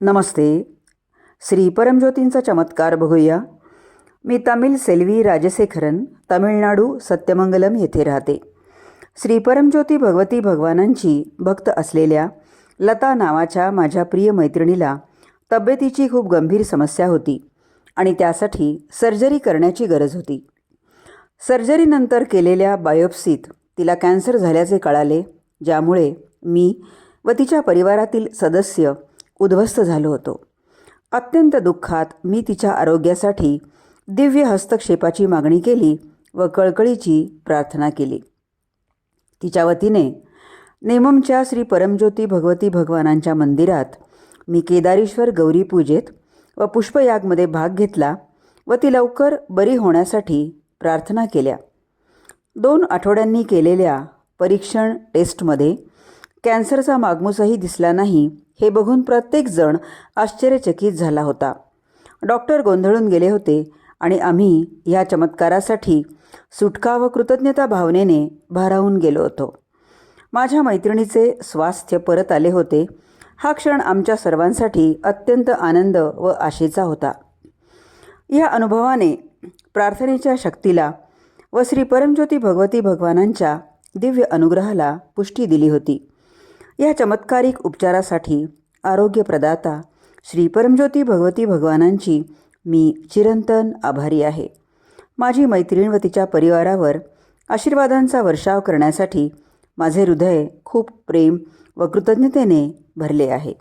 नमस्ते. श्री परमज्योतींचा चमत्कार बघूया. मी तमिळ सेल्वी राजशेखरन तमिळनाडू सत्यमंगलम येथे राहते. श्री परमज्योती भगवती भगवानांची भक्त असलेल्या लता नावाच्या माझ्या प्रिय मैत्रिणीला तब्येतीची खूप गंभीर समस्या होती आणि त्यासाठी सर्जरी करण्याची गरज होती. सर्जरीनंतर केलेल्या बायोप्सीत तिला कॅन्सर झाल्याचे कळाले ज्यामुळे मी व तिच्या परिवारातील सदस्य उद्ध्वस्त झालो होतो. अत्यंत दुःखात मी तिच्या आरोग्यासाठी दिव्य हस्तक्षेपाची मागणी केली व कळकळीची प्रार्थना केली. तिच्या वतीने नेममच्या श्री परमज्योती भगवती भगवानांच्या मंदिरात मी केदारेश्वर गौरी पूजेत व पुष्पयागमध्ये भाग घेतला व ती लवकर बरी होण्यासाठी प्रार्थना केल्या. दोन आठवड्यांनी केलेल्या परीक्षण टेस्टमध्ये कॅन्सरचा मागमूसही दिसला नाही हे बघून प्रत्येकजण आश्चर्यचकित झाला होता. डॉक्टर गोंधळून गेले होते आणि आम्ही ह्या चमत्कारासाठी सुटका व कृतज्ञता भावनेने भारावून गेलो होतो. माझ्या मैत्रिणीचे स्वास्थ्य परत आले होते. हा क्षण आमच्या सर्वांसाठी अत्यंत आनंद व आशेचा होता. या अनुभवाने प्रार्थनेच्या शक्तीला व श्री परमज्योती भगवती भगवानांच्या दिव्य अनुग्रहाला पुष्टी दिली होती. या चमत्कारिक उपचारासाठी आरोग्यप्रदाता श्री परमज्योती भगवती भगवानांची मी चिरंतन आभारी आहे. माझी मैत्रीण व तिच्या परिवारावर आशीर्वादांचा वर्षाव करण्यासाठी माझे हृदय खूप प्रेम व कृतज्ञतेने भरले आहे.